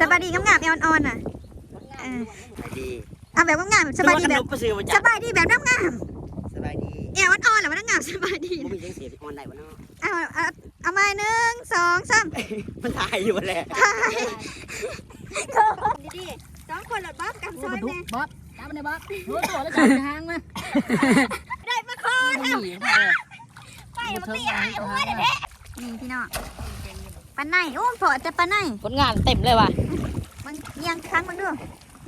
สบายดีงามๆแอวอ่อนๆน่ะเออสบายดีเอาแบบงามๆสบายดีแบบประซื้อมาสจากบายดีแบบงามสบายดีๆแอวอ่อนๆเหรอมันงามสบายดีบ่มีจังเสียออนได้บ่เนาะเอาเอาเอามาหนึ่งสองสามมันถ่ายอยู่บ่แหละถ่ายดีๆสองคนหลดบ๊อบกับซอยแม่บ๊อบตามมาในบ๊อบรู้ตัวแล้วจับทางมาได้มาคอนหเอานีมาเลยไปมันตีหายหัวเด็ดๆนี่พี่น้อง ปลาไหนโอ้พอจะปลาไหนผลงานเต็มเลยว่ะมันเอียังครั้งมันดู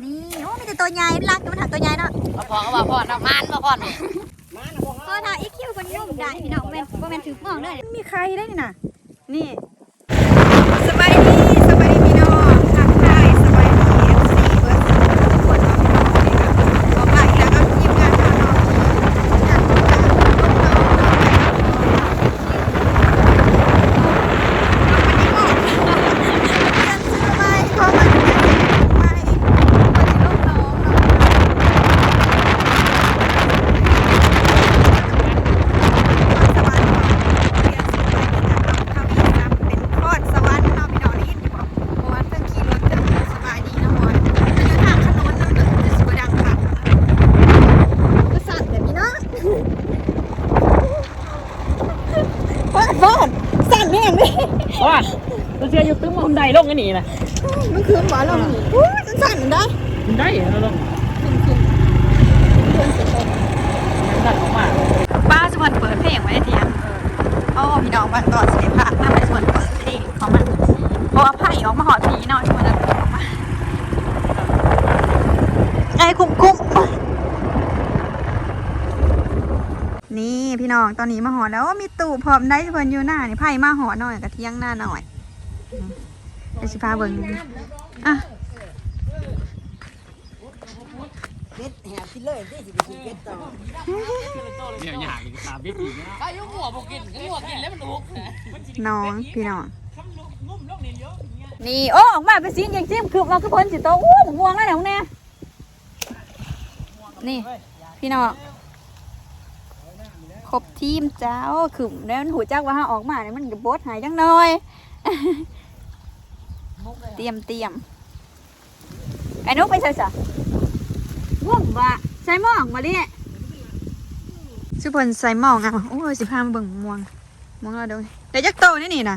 นี่โอ้มีแต่ตัวใหญ่รักอยู่มันหาตัวใหญ่เนาะมาพอก็ว่าพ่อน้ำมันมาพ่อก็ถ้าอีคิวคนยุ่มได้พี่น้องแม่นบ่แม่นถือมองเลยมีใครได้นี่น่ะนี่สบายดีสบายดีพี่น้องทักทายสบายดี FC เบิร์ดทุกคนเนาะพี่น้องนี่ก็บอกหลายแล้วก็ทีมงานเราเนาะอยากดูการลงน้องวันนี้บอกเรียนซื้อไม้ขอมาเรียนซื้อไม้วันนี้ลงน้องเนาะ สวรรค์ของเรียนสูงไปกันนะครับเขามีนำเป็นโคตรสวรรค์เนาะพี่น้องได้ยินอยู่บอกเพราะว่าเพิ่งขี่รถเจอสบายดีนะมอนมันอยู่ทางถนนเนาะเดี๋ยวจะสวยดังค่ะก็สั่นแบบนี้เนาะฟาดฟาดสั่นแม่งเลย ว่าตัว เชียอยู่ตึ้งมาหุ่นใดลงกันนี่นะมันคือหมอเรานี่อู้ยสั่นๆได้หุ่นใดเราลงดันออกมาป้าสวนเปิดเพลงไว้เทียงโอ้พี่น้องมันตอนเสียผ่านน่าไปสวนเปิดเพลงของมันเพราะว่าไผ่ออกมาหอดผีเนาะชวนจะออกมาไอ้คุ้มคุ้มนี่พี่น้องตอนนี้มาหอแล้วมีตู่พร้อมได้เพิ่นอยู่หน้านี่ไผ่มาหอหน่อยกระเทียงหน้าหน่อยอืม เดี๋ยวสิพาเบิ่งดูอะเฮ็ดแหบที่เลยได้สิไปกินเฮ็ดต่อเนี่ยอยากกินตามพี่ปีนะอายุหัวบอกกินหัวกินแล้วมันลุกน้องพี่น้องนี่โอ้ออกมาเป็นสีอย่างจิ้มคือเราคือเพิ่นสิโตโอ้หมม่วงแล้วเนี่ยแน่นี่ พี่น้องครบทีมเจ้าขึ้นแล้วหูจักว่าเฮาออกมาเนี่ยมันก็บดหายจังหน่อย เตรียมเตรียมไอ้นุกไปใส่ซะว่องว่าใส่หมองมาดิสุพลใส่หมองอะโอ้ยสิพามาเบิ่งม่วงม่วงเราดูเดี๋ยวจักโตนี่นี่นะ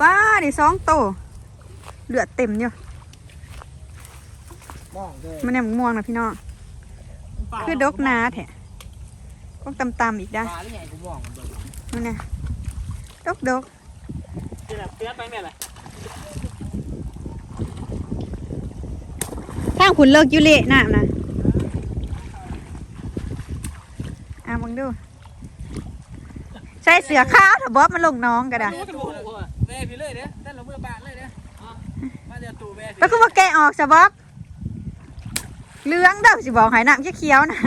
ป้าดิสองโตเลือดเต็มอยู่บ้องเด้อมันเนี่ยม่วงนะพี่น้องคือดกนาแท้ก็ตำๆอีกได้ปลาหรือไงกูมองมันเบิ่งมันเนี่ยดกดกเตือนเตือนไปแม่เลย ทางขุนเลิกอยุเละน้ำนะอะมึงดู ใช้เสือขาวถ้าบอบมันลงน้องก็ได้รู้ถูกแม่พี่เลยเด้อแต่เราเมื่อบานเลยเด้อมาเดี๋ยวตู่แม่แล้วก็มาแกะออกสะบอกเหลื้องเด้อสิบอกใหายน้ำเขียวๆนะ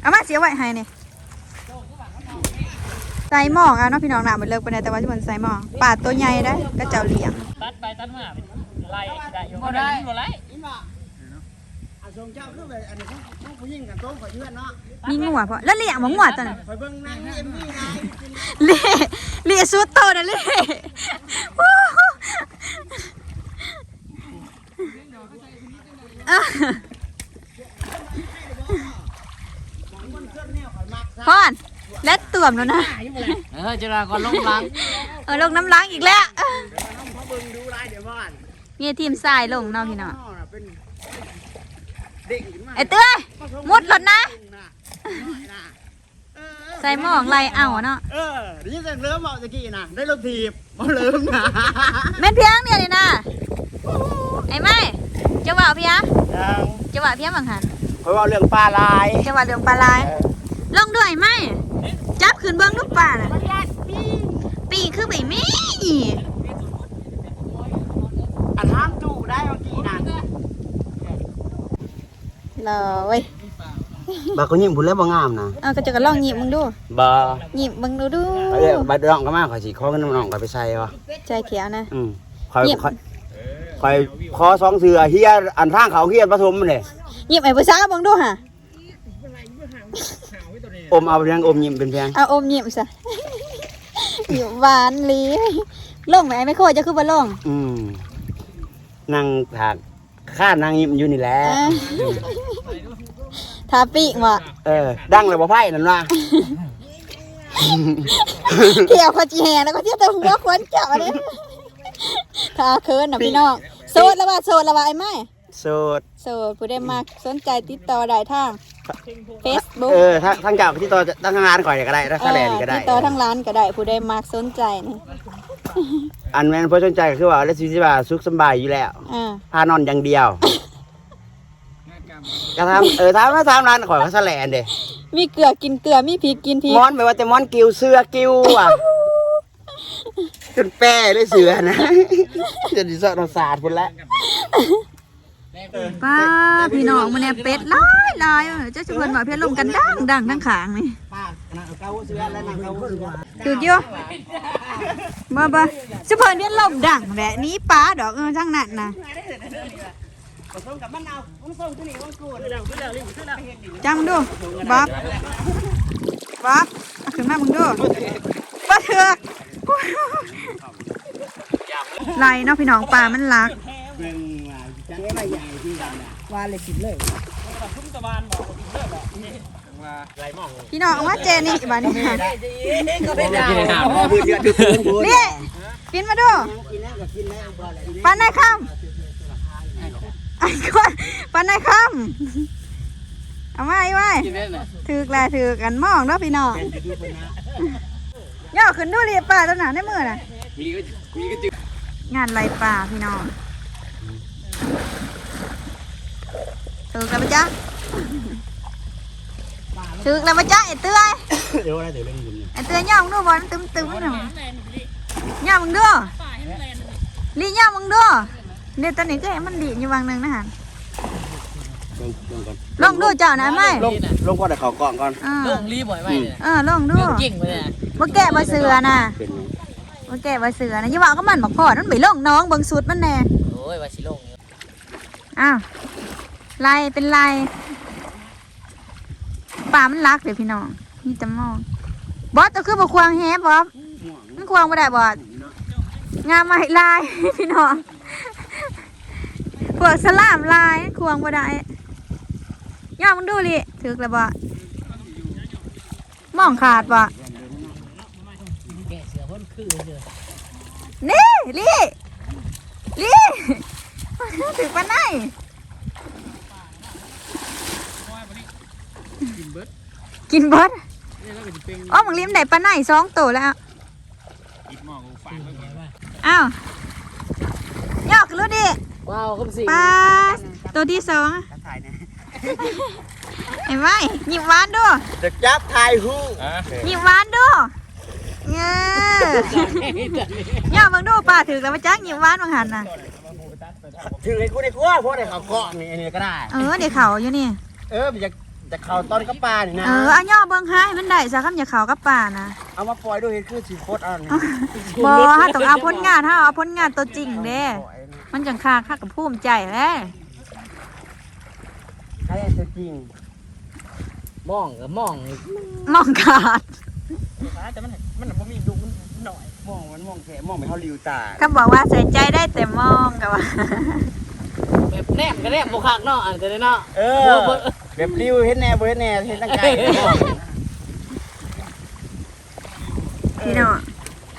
เอามาเสียไว้ให้นี่ใส่หมองอะเนาะพี่น้องหนามันเลิกไปไหนแต่ว่าที่มันใส่หมองป่าดตัวใหญ่ได้กระเจ้าเหลียงตัดไปตัดมาไล่ได้อยู่บ่ได้บ่ไล่อินบ่อาทรงเจ้าคือแบบอันนี้ของของผู้หญิงกับโต๊ะข่อยเพื่อนเนาะมีงัวพอแล้วเหลียงบ่งัวตัวนั้นข่อยเบิ่งนางเอ็มวีนายเล่เล่สุดโตนะเล่วู้ฮู้อะพอน วมแล้วนะ เออจะราก่อนลงล้างเออลงน้ำล้างอีกแล้วเขาเบิ่งดูลายเดี๋ยวบ้านเนี่ยทีมทรายลงเนาะพี่น้องอ๋อน่ะเป็นเด็กขึ้นมาไอ้เต้ย มุดหลดนะน่ะน้อยน่ะเออใส่หมองไรเอาเนาะเออได้ยินเสียงเริ่มบอกตะกี้นะได้รถถีบมาเริ่มนะแม่นเพียงเนี่ยเลยนะไอ้ไม่จะว่าเพียงยังจะว่าเพียงบางหันเพราะว่าเรื่องปลาลายจะว่าเรื่องปลาลายลงด้วยไหม จับขึ้นเบิ้งลูกปลาน่ะปีกคือไปมีอันห้ามจูได้เมื่อกี้นะเลยบาก็ยิ้มพูดแล้วบ่งามนะเอาก็จะกระลองหยิบมึงดูบ่หยิบมึงดูดูเอ้ยบัดน้องก็มาขอยสิขอเงินน้องก็ไปใส่วะใจเขียวนะอืมคอยเงียบคอยคอยขอสองเสือเฮียอันทางเขาเฮียผสมมันเลยหยิบไอ้ผู้สาวมึงดูฮะ อมเอาเพียงอมยิ้มเป็นเพียงเอาอมหยิบซะอยู่หวานหลีลงไหมไม่โคตรจะคือบ่ลงอืมนั่งถากข้านางยิ้มอยู่นี่แหละอ่าทาปีกว่ะเออ ดังเลยบ่ไพ่นั่นว่าเกี่ยวขจีแหงแล้วก็เที่ยวแต่หัวควนเจาะเลยทาเคินน่ะพี่น้องโสดแล้วว่าโสดแล้วว่าไอ้ไม้โสดโสดผู้ได้มาสนใจติดต่อได้ทาง Facebook เออทั้งทั้งเจ้าที่ต่อตั้งงานก่อนก็ได้ถ้าแลนก็ได้ติดต่อทางร้านก็ได้ผู้ได้มาสนใจนี่อันแม่นเพื่อสนใจก็คือว่าแล้วสิว่าสุขสำบายอยู่แล้วอ่าพานอนอย่างเดียวก็ทำเออทำมาทำร้านข่อยก็แสลนเด้มีเกลือกินเกลือมีพริกกินพริกมอนไปว่าแต่มอนกิวเสื้อกิวอะจนแป้ด้วยเสือนะจะดิสอดศาสตร์พุ่นละป้าพี่น้องมันเนี่ยเป็ดหลาย หลายเออเจ้าชวนว่าเพื่อนลงกันดังดังทั้งขางนี่ป้านะเกาเสือแล้วนะเกาเสือถูกอยู่บ่บ่สุเพิ่นเรียนลมดังแหละหนี้ป้าดอกเออทั้งนั้นน่ะผสมกับมะนาวผสมตัวนี้ว่ากูดจังมึงดูบ๊อบบ๊อบเอาขึ้นมามึงดูป้าเถือกไหลเนาะพี่น้องปลามันรักเป็นว่าจั งไม่ใหญ่ที่กันนะว่าเลยกินเลยพี่น้องเอาว่าเจนี่บ้านนี้ค่ะก็ไม่ได้พูดเยอะดูพูดนี่กินมาดูกินแล้วก็กินแล้วบ่เลยปันนายคำไอ้คนปันนายคำเอาไว้ไว้กินได้เลยถือกแลถือกันมองเนาะพี่น้องย่อขึ้นดูรีป่าตัวหนาในมือน่ะมีก็มีก็จืดงานไรป่าพี่น้อง ถือกแล้วปะจ๊ะถือกแล้วปะจ๊ะไอ้เตื้อยเดี๋ยวอะไรเดี๋ยวเล่นอยู่นี่ไอ้เตื้อยย่อมึงดูบอลตึมตึมๆหน่อยย่อมึงดูลีย่อมึงดูเนี่ยตอนนี้ก็เห็นมันดีอยู่วางหนึ่งนะฮะลงลงก่อนลองดูเจ้านะไม่ลงลงก่อนแต่เขากล่องก่อนเออลงรีบ่อยไหมเนี่ยเออลองดูเรื่องเก่งไปเนี่ยบ่แกะบ่เสือน่ะเป็นไงบ่แกะบ่เสือนะอย่าว่าก็มันบักพอดมันไปลงน้องเบิ่งสุดมันแน่โอ้ยว่าสิลงอยู่อ้าว ลายเป็นลายป่ามันรักเดี๋ยวพี่น้องนี่จะมองบอสตัวคือบ่ควางแฮบอสมันควางบ่ได้บอสงามใหม่ลายพี่น้องพวกสลามลายควางบ่ได้ย่อมึงดูลิถึกแล้วบ่มองขาดบ่แกเสือสนี่ลี่ลี่ถึงปาไหน กินเบิร์ด กินเบิดนี่แล้วก็จะเป็นอ๋อมึงลิ้มได้ปานไหนสองตัวแล้วกินหม้อกูฝานไว้ก่อนว่าอ้าวย่อขึ้นรู้ดิว้าวคำสิปลาตัวที่สองถ่ายนะเห็นไหมหยิบหวานดูจะจับถ่ายหูหยิบหวานดูเงี้ยย่อมึงดูปลาถึงแล้วมาจักหยิบหวานบางหันน่ะถึงไอ้กูในครัวเพราะในเขาเกาะนี่อันนี้ก็ได้ เออเดี๋ยวเขาอยู่นี่ เออมันจะ จะเข่าตอนกับปลานี่นะเออเอาย่อเบิ่งให้มันได้สักคำอย่าเขากับป่านะเอามาปล่อยด้วยเห็นคือสีโคตรอันนี้บอฮะต้องเอาผลงานถ้าเอาผลงานตัวจริงเด้มันจังคาค่ากับภูมิใจแหล้วใครตัวจริงมองกับมองมองขาดแต่มันมันบ่มีดุหน่อยมองมันมองแค่มองไม่เท่าริวตาเขาบอกว่าใส่ใจได้แต่มองกับว่า แบบแนบก็แนบบ่คักเนาะอันจะได้เนาะเออแบบริวเห็นแน่บ่เห็นแน่เห็นตั้งไกลพี่น้อง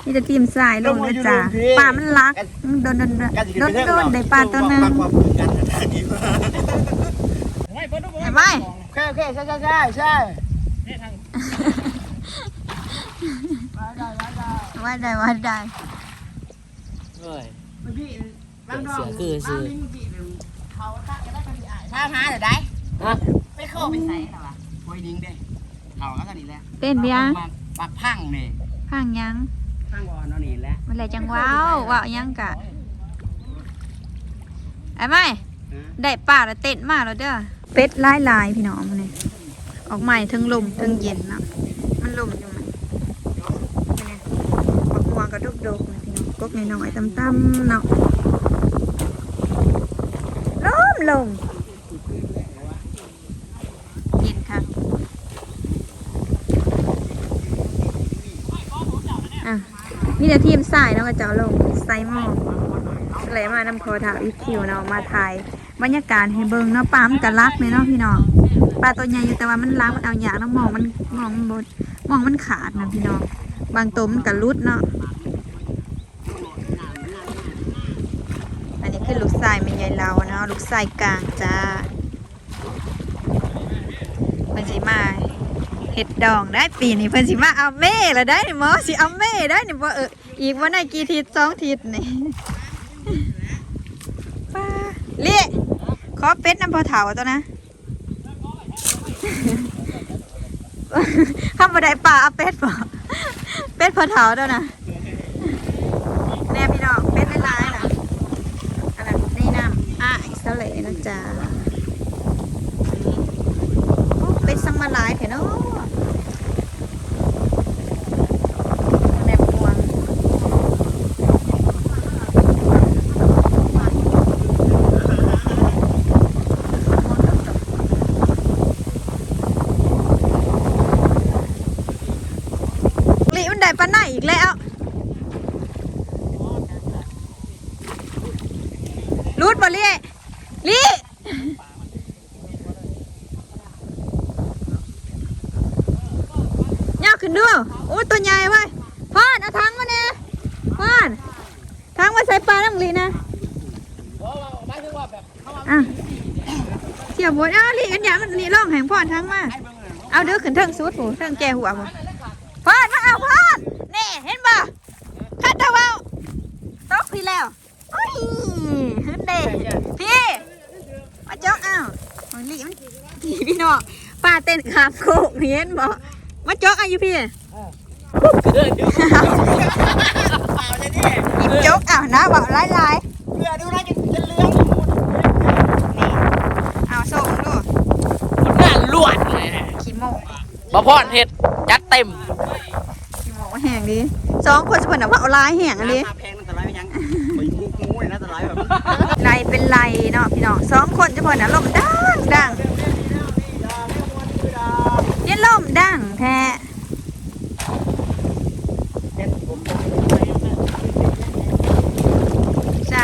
นี่จะทีมสายลงนะจ๊ะปลามันรักมันโดนโดนโดนกันสิโดนไปเทิงโดนได้ปลาตัวหนึงความความผูกกันนะดีมากเห็นไหมโอเคโอเคใช่ใช่ใช่ใช่ว่าได้ว่าได้เอ้ยเสือคือซื้อ ถ้าหาเดี๋ยวได้ฮะไปเข้าไปใส่หรอวะโอ้ยนิ่งเด้เขาก็กันนี่แหละเป็นเบียงปักพังนี่ข้างยังพังก่อนเนาะนี่แหละมันเลยจังว้าวว้าวยังกะไอ้ไม่ได้ปลาแล้วเต้นมาแล้วเด้อเป็ดลายลายๆพี่น้องมันนี่ออกใหม่ทั้งลมทั้งเย็นเนาะมันลมอยู่ไหมนี่ไงปักหัวกระดกดกๆเลยพี่น้องกกน้อยๆต่ำๆเนาะ ลมลมเย็นค่ะอะมีแต่ทีมสายเนาะก็จะเอาลงไซหมองไหลมานำคอถาอีคิวเนาะมาถ่ายบรรยากาศให้เบิ่งเนาะปลามันก็รักเลยเนาะพี่น้องปลาตัวใหญ่อยู่แต่ว่ามันรักมันเอาหยาเนาะมองมันมองมันบดมองมันขาดนะพี่น้อง บางตัวมันก็รุดเนาะ อันนี้คือลูกทรายไม่ใหญ่เราเนาะลูกทรายกลางจ้ามันสิมาเห็ดดองได้ปีนี้เพิ่นสิมาเอาเม่ละได้นี่หมอสิเอาเม่ได้นี่บ่เอออีกว่าในกี่ทิศสองทิศนี่ป้าเลี่ยขอเป็ดน้ำพอเถาตัวนะข้าบ่ได้ป่าเอาเป็ดบ่เป็ดพอเถาตัวนะแน่พี่น้องเป็ดหลายๆนะอันนั้นนี่น้ำอะ อิสระเลยนะจ๊ะเป็นสังมาลายเถอะเนาะ แนบพวงลิมันได้ปานไหนอีกแล้วรูดบ่ลี่ลี่ย่าขึ้นดูโอ้ย ตัวใหญ่เว้ยพอนเอาทั้งมาเนี่ยพอนทั้งมาใส่ปลาน้ำลีนะอะเที่ยวบนอ้าวลีกันอย่างมันลีร่องแห่งพอนทั้งมาเอาเด้อขึ้นเทิงสุดหูเทิงแกหัวผมพอนมาเอาพอนนี่เห็นบ่ข้าตะเวาตกพี่แล้วโอ้ยเห็นเด้พี่มาจ้องอ้าวโอ้ยลีมันพี่พี่น้องป้าเต้นขามโคกเห็นบ่มาจ้องอายุพี่ หยิบจกอ้าวนะบอกลายลายเรือดูนะจะจะเรือๆนี่เอาส่งดูผลงานล้วนเลยนะขี้โมกบะพอนเห็ดจัดเต็มขี้โมกแห้งดีสองคนสมบัติว่าเอาลายแห้งอันนี้มาแพงมันตรายไปยังไปงูงูเลยนะตรายแบบลายเป็นลายเนาะพี่น้องสองคนจะพอนะลมดังดังเนี่ยลมดังแท้จ้ะ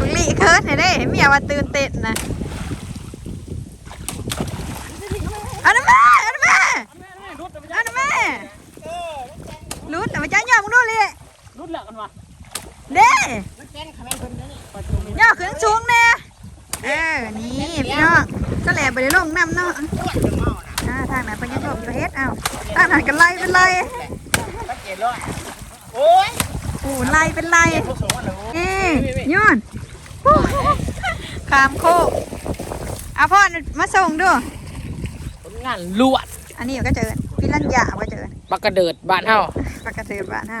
ลุงลี่เคิร์ดเนี่ยเด้ไม่ อยากว่าตื่นเต้นนะเอาหน้าแม่เอาหน้าแม่เอาหน้าแม่รุดแต่ว่าจ้าย่อมึงดูเลยรุ่นเหลือกันวะเด้ย่อขึ้นสูงแน่เออ นี่พี่น้องก็แหลไปเลยลงน้ำเนาะอ่าทางไหนนเป็นยังหลบอยู่เฮ็ดเอาทางไหนกันไล่เป็นไล่สังเกตเลยโอ้ยโอ้ไล่เป็นไล่พวกสูงอะหนูนี่ย้อนโอ้โหขามโคกเอาพ่อมาส่งดูผลงานล้วนอันนี้ก็เจอพี่ลัญญาก็เจอปลากระเดิดบ้านเฮาปกติบ้านเฮา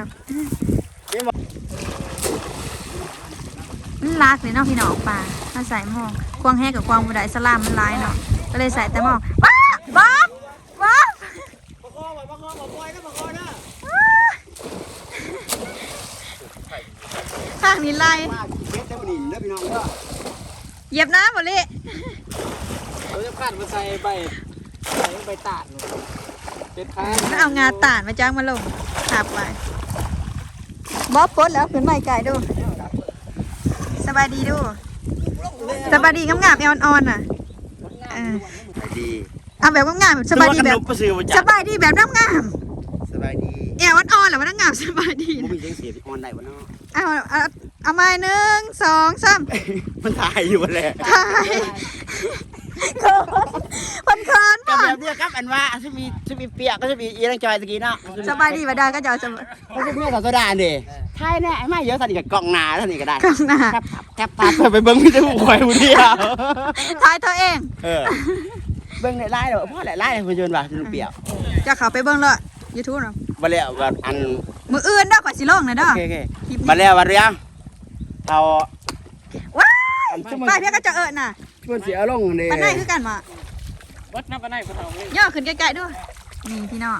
มันรักเลยเนาะพี่น้องปลามาใส่หม้อควงแห้กับควงบุไดสลามมันร้ายเนาะก็เลยใส่แต่หม้อว้าบ๊อบบ๊อบประคองไว้ประคองไว้ปล่อยนะประคองนะข้างนี้ไล่ว่ากี่เมตรได้บ่นี่เด้อพี่น้องเด้อ เหยียบน้ำหมดเลยเราจะพัดมาใส่ใบใส่ใบตาดเป็นค้ามันเอางาต่านมาจ้างมาลงขับไปบ๊อบปลดแล้วขึ้นใหม่ไก่ดู สบายดีดู สบายดีงามๆเอวอ่อนๆน่ะเออดีเอาแบบงามๆแบบสบายดีแบบประซื้อมาสจากบายดีแบบงามสบายดีๆเอวอ่อนๆแหละมันงามสบายดีบ่นะมีเสียงเสียงออนได้บ่เนาะเอาเอา เอามาหนึ่งสองสามมันถ่ายอยู่บ่แหละถ่ายเขินมันเขินก็มาแบบเนี้ยครับอันว่าจะมีจะมีเปียกก็จะมีอีนังจอยตะกี้เนาะสบายดีมาได้ก็จะเอาสบายก็จะมีกับโซดาเด้ทายแน่ไอ้มาเยอะสันนี่กับกล่องหนาสันนี่ก็ได้กล้องหน้าแคบแคบตาไปเบิ้งมีแต่ผู้คอยผู้เดียวถ่ายตัวเองเออเบิ้งในไล่เด้อพ่อแหละไล่เพิ่นยนว่าสิเปียกจะเขาไปเบิ่งเลยยูทูบเนาะบ่แล้วว่าอันมืออื่นเด้อก่อนสิลงนะเด้อโอเคโอเคคลิปบ่นี้แล้วว่าเรียง เอาว้ายอันซุ่มไปเพียก็จะเอิญน่ะเพิ่นสิเอาลงนี่ปันไหนคือกันมาวัดน้ำปลาไหนปลาเทาเลยย่อขึ้นใกล้ๆด้วยนี่พี่น้อง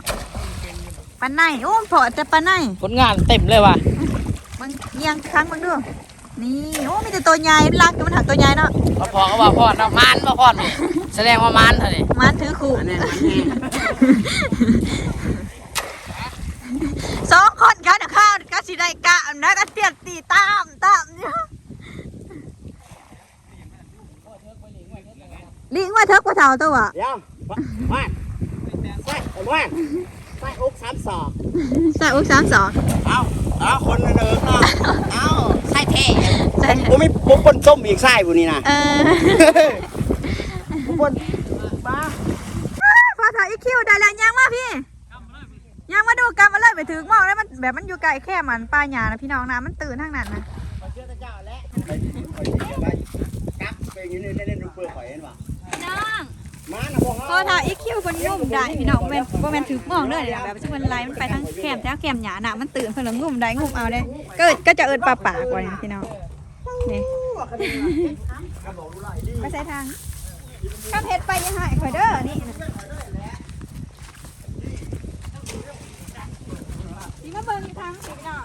ปันไหนโอ้พอจะปันไหนผลงานเต็มเลยว่ะมึงเยียงครั้งมึงดูนนี่โอ้มีแต่ตัวใหญ่รักอยู่มันหาตัวใหญ่เนาะเขาพอเขาบอกพ่อเนาะมันบ่พ่อนี่แสดงว่ามันเท่านี้มันถือขู่อันนี้มันแห้งสองคนกันนะข้าวก็ สิได้กะนะก็เตียนตีตามตามอยู่ลิงว่าเทิกว่าเท่าตัวเดี๋ยวว่านใส่ว่านใส่อกสามศอกใส่อุกสามสองเอาเอาคนเนิงเนาะเอาใช่เท่ใส่ผมมีผมคนส้มอีกไส้บุนี่นะเออผมคนมาพอถ่ายอีคิวได้แล้วยังมาพี่ ยังมาดูกันมาเลยไปถึงมองแล้วมันแบบมันอยู่ไกลแค่มันป้าหยานะพี่น้องนะมันตื่นทางนั้นนะเชื่อตะเจ้าแล้วไปไปเดี๋ยวไปกลับไปอย่างนี้เล่นนเปลือกหอยเห็นปะน้องมานะพอถ้าอีคิวคนงุ่มได้พี่น้องแม่นบ่แม่นถึงมองเลยเนี่ยแบบสมมุติไลน์มันไปทางแคมแถวแคมหยาหน่ะมันตื่นเพิ่นแล้วงุ่มได้งุ่มเอาได้ก็ก็จะเอิ้นปลาปากว่านะพี่น้องนี่ไปใส่ทางข้ามเฮ็ดไปยังหายข่อยเด้อนี่นะนี่มา เบิ่งทางสิพี่น้อง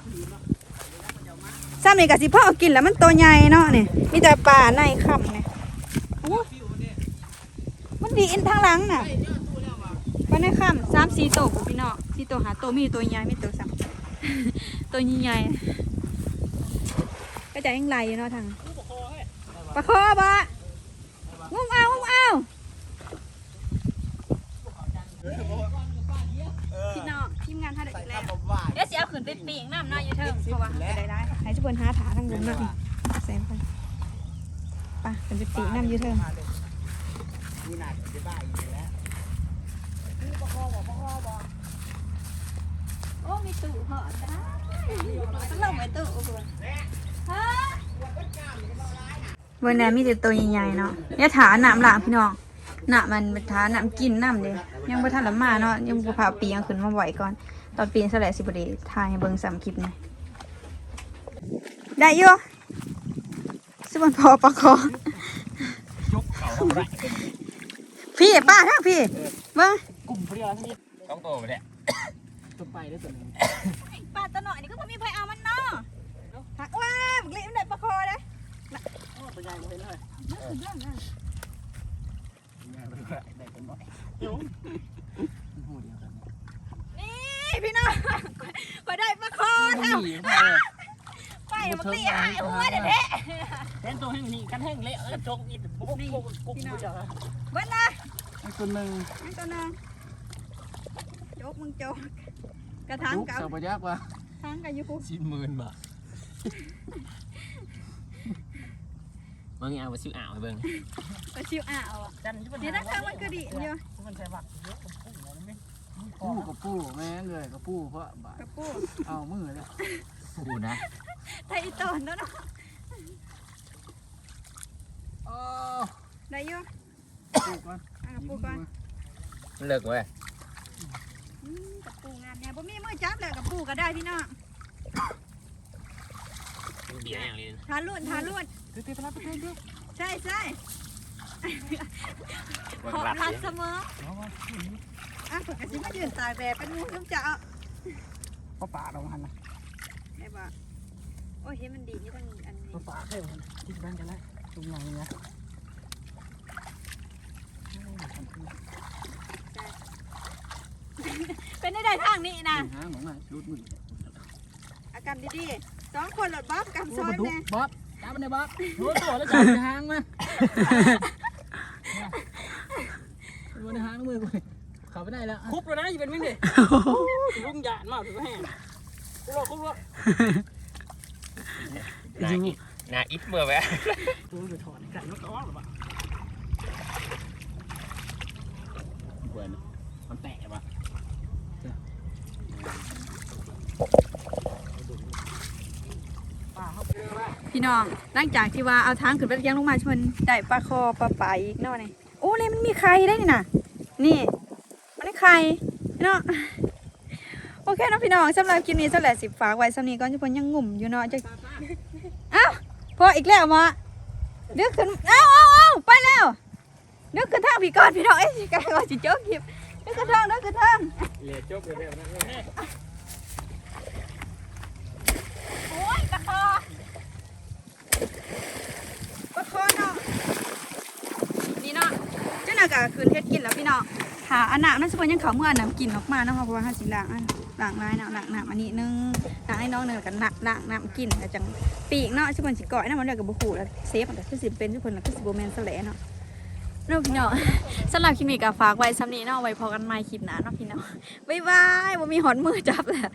ซ้ำนี่ก็สิพ่อกินแล้วมันตัวใหญ่เนาะนี่มีแต่ปลาในค่ำนี่โอ้มันดีอินทางหลังน่ะปลาในค่ำสามสี่ตัวพี่น้องสี่ตัวหาโตมีตัวใหญ่มีตัวซ้ำตัวใหญ่ก็จะยังไหลเนาะทางปลาคอบ่งุ้มเอางุ้มเอาพี่น้องทีมงานท่าเด็กอีกแล้ว เดี๋ยวสิเอา ขึ้นไปปีกน้ำหน้าอยู่เทิงเพราะว่าได้ได้ให้ทุกคนหาถาทางลุมหน่อยแซมไปไป่ะเป็นไปปีกน้ำอยู่เทิงนี่น่าจะบ้าอีกแล้วโอ้มีตู้เหอได้ต้องลงไปตู้ฮะวันนี้มีแต่ตัวใหญ่ๆเนาะอย่าถาหนามหลางพี่น้องหนามันถาหนามกินน้ำเด้ยังบ่ทันละมาเนาะยังบ่พาปียังขึ้นมาไหวก่อน ตอนปีนเสลายสิบดีทายให้เบิ่งสามคลิปหนี่อยได้อยู่สมันพอปะคอยกเขาทำไรพี่ป้าทั้งพี่เบิ่งกลุ่มเพื่อนนี่ต้องโตไปเนี่ยตัวไปได้ตัวนึงป้าตัวหน่อยนี่ก็บ่มีไผเอามันเนาะหักว่าบักเล็มันได้ปลาคอเด้ตัวใหญ่เห็นเลยนี่ พี่น้องข่อยได้ปลาคอแท้ไปมันตีหายหัวเด้แท้เล่นตัวให้มีกันแห้งเละแล้วจกอีกปุ๊บปุ๊บปุ๊บปุ๊บจ้ะเบิ่งนะตัวหนึ่งนั่นตัวนึงโจกมึงโจกกระถางลูกกับสาวยักษ์วะทางกับยูฟูชิ้นหมื่นบาทเบิ่งเอาไปซื้ออ่าวไปเบิ่งไปชิวอ่าวอะจันที่มันเดี๋ยวนักทางมันก็ดีอยู่มันใช่บัก ปูกับปูแม่เลยกับปูเพราะบาทกระปูเอามือเลยปูนะไทยอีตอนเนาะเนาะโอ้ได้อยู่ปูก่อนเอากระปูก่อนเลิกเว้ยอืมกระปูงานเนี่ยบ่มีมือจับเลยกระปูก็ได้พี่น้องเบียร์อย่างนี้ทาลุ่นทาลุ่นตื้อตื้อตื้อตื้อตื้อใช่ใช่เบิ่งขอหลับทันดิเสมอ อะผมกระซิบมายืนตากแดดเป็นงูน้ำจะเอาป้าป่าลงหันนะได้บ่โอ้ยเห็นมันดีนี่ทั้งอันนี้ป้าป่าเท่านั้นที่บ้านกันแล้วตุ้มหลังเนี่ยเป็นได้ได้ทางนี้นะหาหมองมาดูดมืออาการดีๆสองคนหลดบ๊อบกับซอยแน่บ๊อบจับมันเลยบ๊อบรู้ตัวแล้วจับในหางมันดูในหางมือกู เขาไม่ได้แล้วคุบแล้วนะอย่าเป็นวิ่งดิลุงหยาดมากถือว่าแห้งคุบแล้วคุบแล้วนาอินาอิดเมื่อไหร่ดูไปถอนกันรถอ้อหรือเปล่าเบื่อมันแตกปะพี่น้องหลังจากที่ว่าเอาทางขึ้นไปเลี้ยังลงมาชนได้ปลาคอปลาปลาอีกเนาะนี่โอ้เลยมันมีไข่ได้นี่น่ะนี่มัน ไข่เนาะโอเคน้องพี่น้องสำหรับคลิปนี้สำหรับสิบฝากไว้สำนีก่อนจะพนยังงุ่มอยู่เนาะจะเอ้าพออีกแล้วมาเดือกขึ้นเอ้าเอ้าเอ้าไปแล้วเดือกขึ้นทางพี่ก่อนพี่น้องไอ้ยการก่อนจิโจ๊กคลิปเดือกขึ้นทางเดือกขึ้นทางเหลือโจบกเลยแบบนั้นโอ้ยกะคอประอเนาะนี่เนาะเจ้าหน้าก็คืนเท็ดกินแล้วพี่น้อง ค่ะอันน้ำนั่นสมมุติยังเขาเมื่อน้ำกินออกมาเนาะเพราะว่าห้าสิล้างอันล้างลายเนาะล้างน้ำอันนี้นึงล้างให้น้องเนึงกันล้างล้างน้ำกินแต่จังปีกเนาะสมมุติสิก่อยน้ำมันเดียวกับบุหูแล้วเซฟมันก็คือสิเป็นทุกคนแล้วคือสิบ่แมนซะแหละเนาะเนาะพี่น้องสำหรับคลิปนี้ก็ฝากไว้ซ้ำนี้เนาะไว้พอกันใหม่คลิปหน้าเนาะพี่น้องบ๊ายบายบ่มีหอนมือจับแหละ